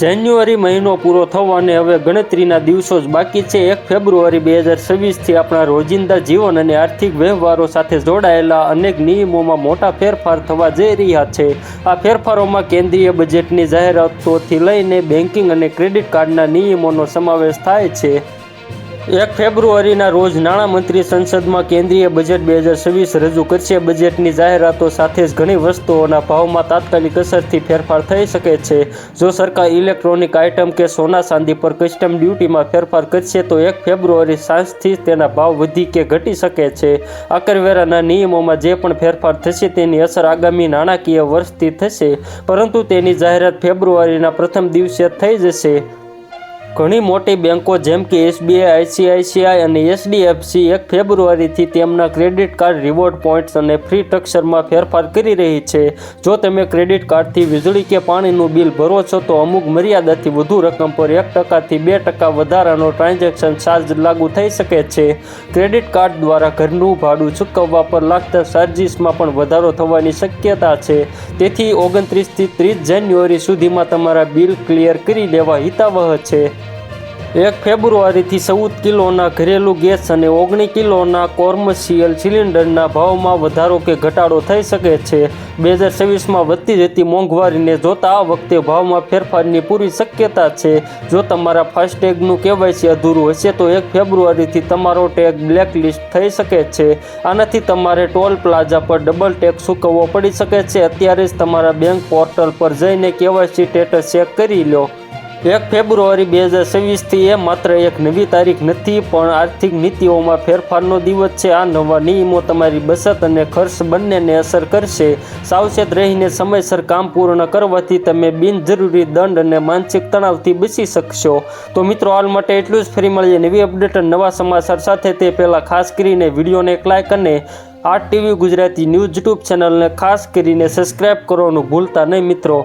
જાન્યુઆરી મહિનો પૂરો થવાને હવે ગણતરીના દિવસો જ બાકી છે. એક ફેબ્રુઆરી બે હજાર છવ્વીસથી આપણા રોજિંદા જીવન અને આર્થિક વ્યવહારો સાથે જોડાયેલા અનેક નિયમોમાં મોટા ફેરફાર થવા જઈ રહ્યા છે. આ ફેરફારોમાં કેન્દ્રીય બજેટની જાહેરાતોથી લઈને બેન્કિંગ અને ક્રેડિટ કાર્ડના નિયમોનો સમાવેશ થાય છે. એક ફેબ્રુઆરીના રોજ નાણામંત્રી સંસદમાં કેન્દ્રીય બજેટ બે હજાર છવ્વીસ રજૂ કરશે. બજેટની જાહેરાતો સાથે જ ઘણી વસ્તુઓના ભાવમાં તાત્કાલિક અસરથી ફેરફાર થઈ શકે છે. જો સરકાર ઇલેક્ટ્રોનિક આઇટમ કે સોના ચાંદી પર કસ્ટમ ડ્યુટીમાં ફેરફાર કરશે, તો એક ફેબ્રુઆરી સાંજથી તેના ભાવ વધી કે ઘટી શકે છે. આકરવેરાના નિયમોમાં જે પણ ફેરફાર થશે, તેની અસર આગામી નાણાકીય વર્ષથી થશે, પરંતુ તેની જાહેરાત ફેબ્રુઆરીના પ્રથમ દિવસે થઈ જશે. ઘણી મોટી બેન્કો જેમ કે એસબીઆઈ, આઈસીઆઈસીઆઈ અને એચડીએફસી એક ફેબ્રુઆરીથી તેમના ક્રેડિટ કાર્ડ રિવોર્ડ પોઈન્ટ્સ અને ફ્રી સ્ટ્રક્ચરમાં ફેરફાર કરી રહી છે. જો તમે ક્રેડિટ કાર્ડથી વીજળી કે પાણીનું બિલ ભરો છો, તો અમુક મર્યાદાથી વધુ રકમ પર એક ટકાથી બે ટકા વધારાનો ટ્રાન્ઝેક્શન ચાર્જ લાગુ થઈ શકે છે. ક્રેડિટ કાર્ડ દ્વારા ઘરનું ભાડું ચૂકવવા પર લાગતા ચાર્જિસમાં પણ વધારો થવાની શક્યતા છે. તેથી ઓગણત્રીસથી ત્રીસ જાન્યુઆરી સુધીમાં તમારા બિલ ક્લિયર કરી લેવા હિતાવહ છે. એક ફેબ્રુઆરીથી ચૌદ કિલોના ઘરેલું ગેસ અને ઓગણીસ કિલોના કોમર્શિયલ સિલિન્ડરના ભાવમાં વધારો કે ઘટાડો થઈ શકે છે. બે હજાર છવ્વીસમાં વધતી જતી મોંઘવારીને જોતા આ વખતે ભાવમાં ફેરફારની પૂરી શક્યતા છે. જો તમારા ફાસ્ટેગનું કેવાયસી અધૂરું હશે તો એક ફેબ્રુઆરીથી તમારો ટેગ બ્લેકલિસ્ટ થઈ શકે છે. આનાથી તમારે ટોલ પ્લાઝા પર ડબલ ટેક્સ ચૂકવવો પડી શકે છે. અત્યારે જ તમારા બેંક પોર્ટલ પર જઈને કેવાયસી સ્ટેટસ ચેક કરી લો. એક ફેબ્રુઆરી બે હજાર છવ્વીસથી એ માત્ર એક નવી તારીખ નથી, પણ આર્થિક નીતિઓમાં ફેરફારનો દિવસ છે. આ નવા નિયમો તમારી બચત અને ખર્ચ બંનેને અસર કરશે. સાવચેત રહીને સમયસર કામ પૂર્ણ કરવાથી તમે બિનજરૂરી દંડ અને માનસિક તણાવથી બચી શકશો. તો મિત્રો, હાલ માટે એટલું જ. ફરી મળીએ નવી અપડેટ અને નવા સમાચાર સાથે. તે પહેલાં ખાસ કરીને વિડીયોને એક લાઇક અને art TV Gujarati news YouTube ચેનલને ખાસ કરીને સબસ્ક્રાઇબ કરવાનું ભૂલતા નહીં મિત્રો.